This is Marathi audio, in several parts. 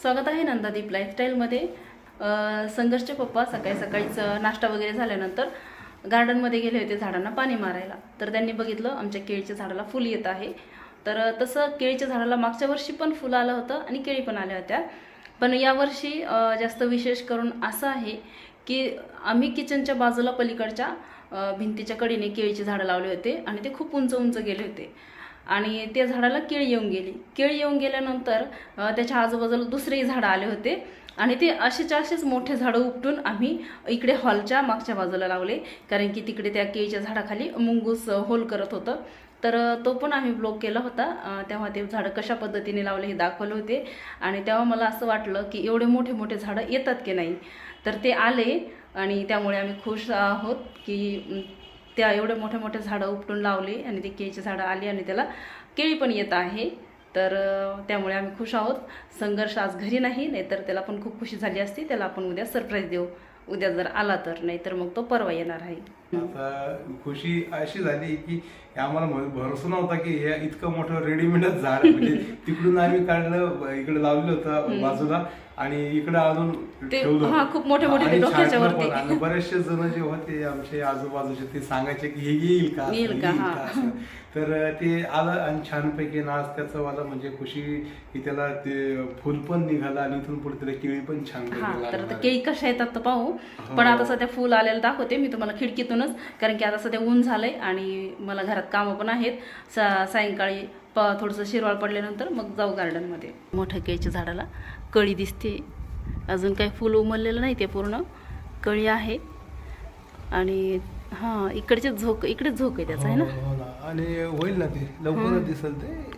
स्वागत आहे नंदादीप लाईफस्टाईलमध्ये संघर्षचे पप्पा सकाळी सकाळीच नाश्ता वगैरे झाल्यानंतर गार्डनमध्ये गेले होते झाडांना पाणी मारायला. तर त्यांनी बघितलं आमच्या केळीच्या झाडाला फुल येत आहे. तर तसं केळीच्या झाडाला मागच्या वर्षी पण फुलं आलं होतं आणि केळी पण आल्या होत्या. पण यावर्षी जास्त विशेष करून असं आहे की आम्ही किचनच्या बाजूला पलीकडच्या भिंतीच्या कडेने केळीची झाडं लावले होते आणि ते खूप उंच उंच गेले होते. आणि त्या झाडाला केळी येऊन गेली. केळी येऊन गेल्यानंतर त्याच्या आजूबाजूला दुसरेही झाडं आले होते. आणि ते असेच्या असेच मोठे झाडं उपटून आम्ही इकडे हॉलच्या मागच्या बाजूला लावले. कारण की तिकडे त्या केळीच्या झाडाखाली मुंगूस होल करत होतं. तर तो पण आम्ही ब्लॉक केला होता. तेव्हा ते झाडं कशा पद्धतीने लावले हे दाखवले होते. आणि तेव्हा मला असं वाटलं की एवढे मोठे मोठे झाडं येतात की नाही. तर ते आले आणि त्यामुळे आम्ही खुश आहोत की त्या एवढे मोठे मोठे झाडं उपटून लावले आणि ते केळीची झाडं आली आणि त्याला केळी पण येत आहे. तर त्यामुळे आम्ही खुश आहोत. संघर्ष आज घरी नाही नाहीतर त्याला पण खूप खुशी झाली असती. त्याला आपण उद्या सरप्राईज देऊ. उद्या जर आला तर नाहीतर मग तो परवा येणार आहे. आता खुशी अशी झाली की आम्हाला म्ह- भरोसा नव्हता की हे इतकं मोठं रेडीमेडच झाड. म्हणजे तिकडून आम्ही काढलं इकडे लावलेलं होतं बाजूला आणि इकडे ठेवलं हा, खूप मोठे मोठे बरेचसे जण जे होते आमचे आजूबाजूचे ते सांगायचे की हे येईल का? येईल का? हा. तर ते आलं आणि छानपैकी ना आज त्याचं मला म्हणजे खुशी की त्याला ते फुल पण निघालं आणि इथून पुढे त्याला केळी पण छान हा तर. केळी कशा येतात तर पाहू. पण आता सध्या फुल आलेलं दाखवते. मी तुम्हाला खिडकीतूनच कारण की आता सध्या ऊन झालंय आणि मला घरात कामं पण आहेत. सा सायंकाळी प थोडंसं शिरवाळ पडल्यानंतर मग जाऊ गार्डनमध्ये मोठ्या केळीच्या झाडाला कळी दिसते. अजून काही फुल उमललेलं नाही ते पूर्ण. कळी आहे. आणि हां इकडचे झोक इकडे झोक आहे त्याचा आहे ना? हो, हो ना. आणि होईल ना ते. लवकरच दिसल ते.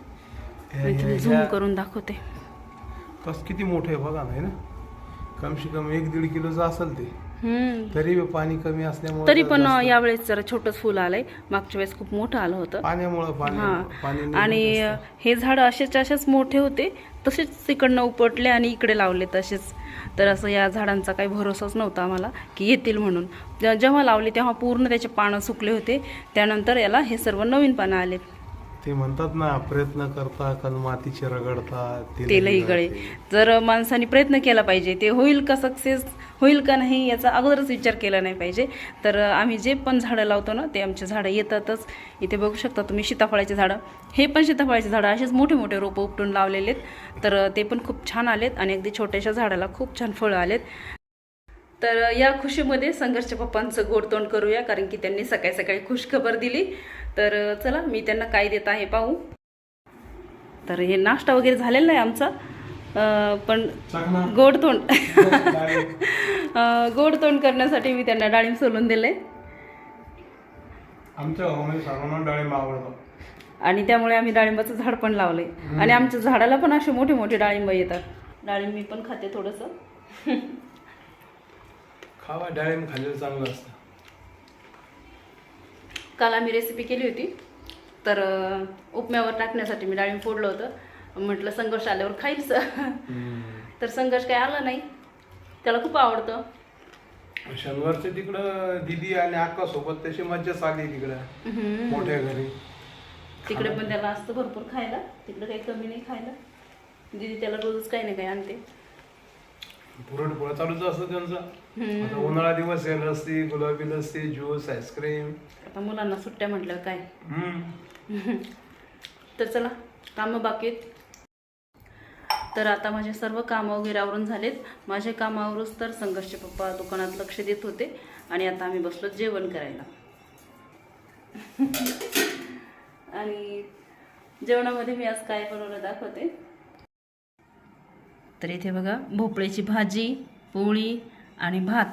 हे- हे- झूम करून दाखवते. कस किती मोठं आहे बघा ना हे ना? कमसे कम एक दीड किलोचं असेल ते. तरी पाणी कमी असल्यामुळे तरी पण यावेळेस जरा छोटंच फुल आलंय. मागच्या वेळेस खूप मोठं आलं होतं. पाण्यामुळं हा. आणि. हे झाड असेच असेच मोठे होते तसेच तिकडनं उपटले आणि इकडे लावले तसेच. तर असं या झाडांचा काही भरोसाच नव्हता आम्हाला की येतील म्हणून. जेव्हा लावले तेव्हा पूर्ण त्याचे पानं सुकले होते. त्यानंतर याला हे सर्व नवीन पानं आले ते म्हणतात ना प्रयत्न करता कण मातीचे रगडता तेलही गळे. जर माणसाने प्रयत्न केला पाहिजे ते होईल का सक्सेस होईल का नाही याचा अगोदरच विचार केला नाही पाहिजे. तर आम्ही जे पण झाडं लावतो ना ते आमचे झाडं येतातच. इथे बघू शकता तुम्ही सीताफळाचे झाडं. हे पण सीताफळाचे झाडं असेच मोठे मोठे रोपं उपटून लावलेले आहेत तर ते पण खूप छान आलेत आणि अगदी छोट्याशा झाडाला खूप छान फळं आलेत. तर या खुशीमध्ये संघर्ष पप्पांचं गोडतोंड करूया कारण की त्यांनी सकाळी सकाळी खुश खबर दिली. तर चला मी त्यांना काय देत आहे पाहू. तर हे नाश्ता वगैरे झालेला नाही आमचा. पण गोडतोंड अं, गोडतोंड करण्यासाठी मी त्यांना डाळिंब सोलून दिले. आणि त्यामुळे आम्ही डाळिंबाचं झाड पण लावले. आणि आमच्या झाडाला पण असे मोठे मोठे डाळिंब येतात. डाळिंब मी पण खाते थोडंसं. खावा डाळिंब खाल्लेलं चांगलं असतं. काल आम्ही रेसिपी केली होती. तर उपम्यावर टाकण्यासाठी मी डाळिंब फोडलं होतं. म्हटलं संघर्ष आल्यावर खाईच तर संघर्ष काय आला नाही. त्याला खूप आवडतं. शनिवारचे तिकडं दिदी आणि अक्का सोबत तशी मज्जाच आली तिकडं. मोठ्या घरी. तिकडे पण त्याला असतं भरपूर खायला. तिकडे काही कमी नाही खायला. दिदी त्याला रोजच काही ना काही आणते. पुरणपोळा चालूच असतं त्यांचं. आता उन्हाळा दिवस आहे लस्सी गुलाबी लस्सी ज्यूस आईस्क्रीम. आता मुलांना सुट्ट्या म्हटलं काय? हम्म. तर चला कामं बाकी आहेत. तर आता माझे सर्व कामं वगैरे आवरून झालेत. माझे कामावरूच तर संघर्षचे पप्पा दुकानात लक्ष देत होते आणि आता आम्ही बसलो जेवण करायला. आणि जेवणामध्ये मी आज काय बनवलं दाखवते. तर इथे बघा भोपळ्याची भाजी पोळी आणि भात.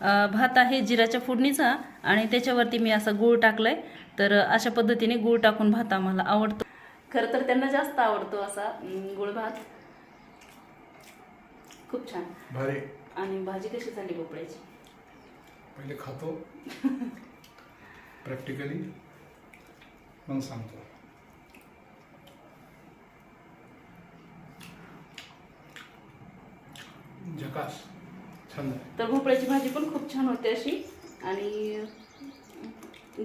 अं, भात आहे जिराच्या फोडणीचा आणि त्याच्यावरती मी असा गूळ टाकलाय. तर अशा पद्धतीने गूळ टाकून भात आम्हाला आवडतो. खरं तर त्यांना जास्त आवडतो असा गूळ भात. खूप छान. भारी. आणि भाजी कशी झाली भोपळ्याची? पहिले खातो. प्रॅक्टिकली मग सांगतो. झकास. छान तर भोपळ्याची भाजी पण खूप छान होते अशी. आणि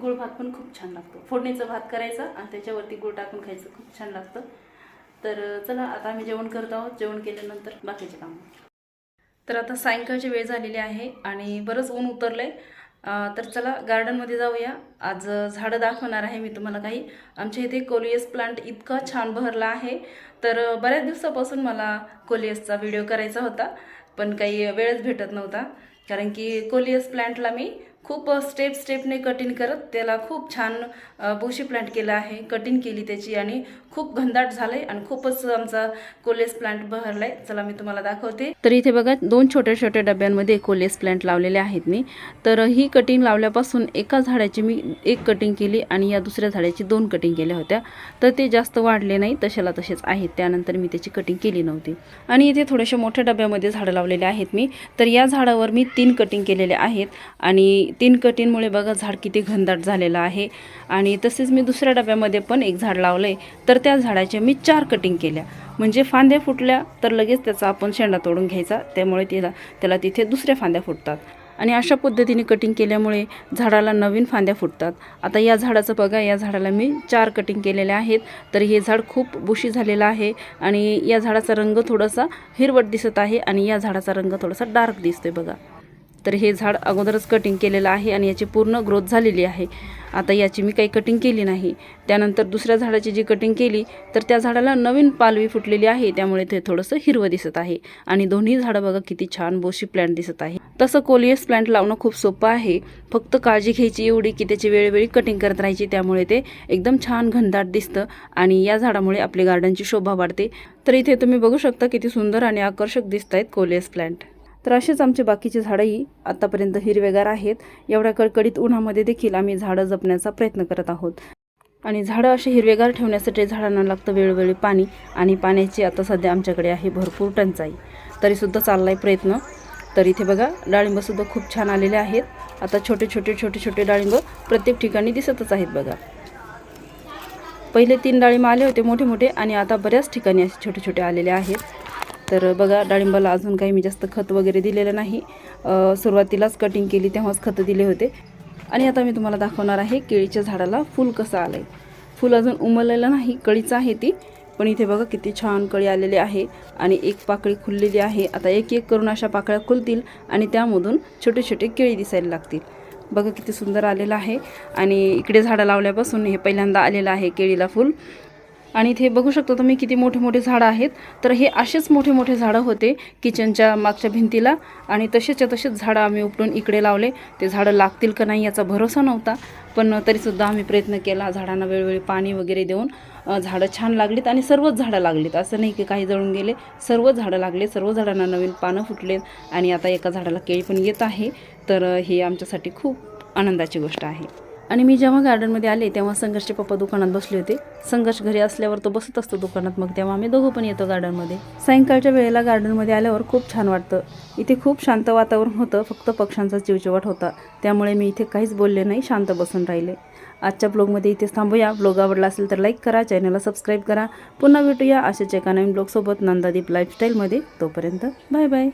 गुळ भात पण खूप छान लागतो. फोडणीचा भात करायचा आणि त्याच्यावरती गुळ टाकून खायचं खूप छान लागतं. तर चला आता आम्ही जेवण करत आहोत. जेवण केल्यानंतर बाकीचे काम. तर आता सायंकाळची वेळ झालेली आहे आणि बरंच ऊन उतरलं आहे तर चला गार्डनमध्ये जाऊया. आज झाडं दाखवणार आहे मी तुम्हाला काही. आमच्या इथे कोलियस प्लांट इतका छान बहरला आहे. तर बऱ्याच दिवसापासून मला कोलियसचा व्हिडिओ करायचा होता. पण काही वेळच भेटत नव्हता. कारण की कोलियस प्लांटला मी खूप स्टेप स्टेपने कटिंग करत त्याला खूप छान बुशी प्लांट केलं आहे. कटिंग केली त्याची आणि खूप घनदाट झालं आहे आणि खूपच आमचा कोलेस प्लांट बहरलाय. चला मी तुम्हाला दाखवते. तर इथे बघा दोन छोट्या छोट्या डब्यांमध्ये कोलेस प्लांट लावलेले आहेत मी. तर ही कटिंग लावल्यापासून एका झाडाची मी एक कटिंग केली आणि या दुसऱ्या झाडाची दोन कटिंग केल्या होत्या. तर ते जास्त वाढले नाही तशाला तसेच आहेत. त्यानंतर मी त्याची कटिंग केली नव्हती. आणि इथे थोड्याशा मोठ्या डब्यामध्ये झाडं लावलेले आहेत मी. तर या झाडावर मी तीन कटिंग केलेले आहेत. आणि तीन कटिंगमुळे बघा झाड किती घनदाट झालेलं आहे. आणि तसेच मी दुसऱ्या डब्यामध्ये पण एक झाड लावलं आहे तर त्या झाडाच्या मी चार कटिंग केल्या. म्हणजे फांद्या फुटल्या तर लगेच त्याचा आपण शेंडा तोडून घ्यायचा. त्यामुळे त्याला त्याला तिथे दुसऱ्या फांद्या फुटतात. आणि अशा पद्धतीने कटिंग केल्यामुळे झाडाला नवीन फांद्या फुटतात. आता या झाडाचं बघा या झाडाला मी चार कटिंग केलेल्या आहेत. तर हे झाड खूप बुशी झालेलं आहे. आणि या झाडाचा रंग थोडासा हिरवट दिसत आहे. आणि या झाडाचा रंग थोडासा डार्क दिसतोय बघा. तर हे झाड अगोदरच कटिंग केलेलं आहे आणि याची पूर्ण ग्रोथ झालेली आहे. आता याची मी काही कटिंग केली नाही. त्यानंतर दुसऱ्या झाडाची जी कटिंग केली तर त्या झाडाला नवीन पालवी फुटलेली आहे. त्यामुळे ते थोडंसं हिरवं दिसत आहे. आणि दोन्ही झाडं बघा किती छान बोशी प्लॅन्ट दिसत आहे. तसं कोलियस प्लॅन्ट लावणं खूप सोपं आहे. फक्त काळजी घ्यायची एवढी की त्याची वेळोवेळी कटिंग करत राहायची. त्यामुळे ते एकदम छान घनदाट दिसतं आणि या झाडामुळे आपली गार्डनची शोभा वाढते. तर इथे तुम्ही बघू शकता किती सुंदर आणि आकर्षक दिसत आहेत कोलियस प्लॅन्ट तर असेच आमचे बाकीचे झाडंही आतापर्यंत हिरवेगार आहेत. एवढ्या कडकडीत उन्हामध्ये देखील आम्ही झाडं जपण्याचा प्रयत्न करत आहोत. आणि झाडं असे हिरवेगार ठेवण्यासाठी झाडांना लागतं वेळोवेळी पाणी आणि पाण्याची आता सध्या आमच्याकडे आहे भरपूर टंचाई. तरीसुद्धा चालला आहे प्रयत्न. तर इथे बघा डाळिंबसुद्धा खूप छान आलेले आहेत. आता छोटे छोटे छोटे छोटे डाळिंब प्रत्येक ठिकाणी दिसतच आहेत बघा. पहिले तीन डाळिंब आले होते मोठे मोठे आणि आता बऱ्याच ठिकाणी असे छोटे छोटे आलेले आहेत. तर बघा डाळिंबाला अजून काही मी जास्त खत वगैरे दिलेलं नाही. सुरुवातीलाच कटिंग केली तेव्हाच खतं दिले होते. आणि आता मी तुम्हाला दाखवणार आहे केळीच्या झाडाला फूल कसं आलं आहे फूल अजून उमललेलं नाही कळीचं आहे ती. पण इथे बघा किती छान कळी आलेली आहे आणि एक पाकळी खुललेली आहे. आता एक एक करून अशा पाकळ्या खुलतील आणि त्यामधून छोटे छोटे केळी दिसायला लागतील. बघा किती सुंदर आलेलं आहे. आणि इकडे झाडं लावल्यापासून हे पहिल्यांदा आलेलं आहे केळीला फूल. आणि इथे बघू शकता तुम्ही किती मोठे मोठे झाडं आहेत. तर हे असेच मोठे मोठे झाडं होते किचनच्या मागच्या भिंतीला आणि तसेच्या तसेच झाडं आम्ही उपटून इकडे लावले. ते झाडं लागतील का नाही याचा भरोसा नव्हता पण तरीसुद्धा आम्ही प्रयत्न केला झाडांना वेळोवेळी पाणी वगैरे देऊन झाडं छान लागलीत आणि सर्वच झाडं लागलीत. असं नाही की काही जळून गेले सर्व झाडं लागले सर्व झाडांना नवीन पानं फुटलेत आणि आता एका झाडाला केळी पण येत आहे. तर हे आमच्यासाठी खूप आनंदाची गोष्ट आहे. आणि मी जेव्हा गार्डनमध्ये आले तेव्हा संघर्षचे पप्पा दुकानात बसले होते. संघर्ष घरी असल्यावर तो बसत असतो दुकानात. मग तेव्हा आम्ही दोघं पण येतो गार्डनमध्ये सायंकाळच्या वेळेला गार्डनमध्ये आल्यावर खूप छान वाटतं. इथे खूप शांत वातावरण होतं फक्त पक्ष्यांचा चिवचिवाट होता. त्यामुळे मी इथे काहीच बोलले नाही शांत बसून राहिले. आजच्या ब्लॉगमध्ये इथेच थांबूया. ब्लॉग आवडला असेल तर लाईक करा चॅनलला सबस्क्राईब करा. पुन्हा भेटूया अशाच एका नवीन ब्लॉगसोबत नंदादीप लाईफस्टाईलमध्ये तोपर्यंत बाय बाय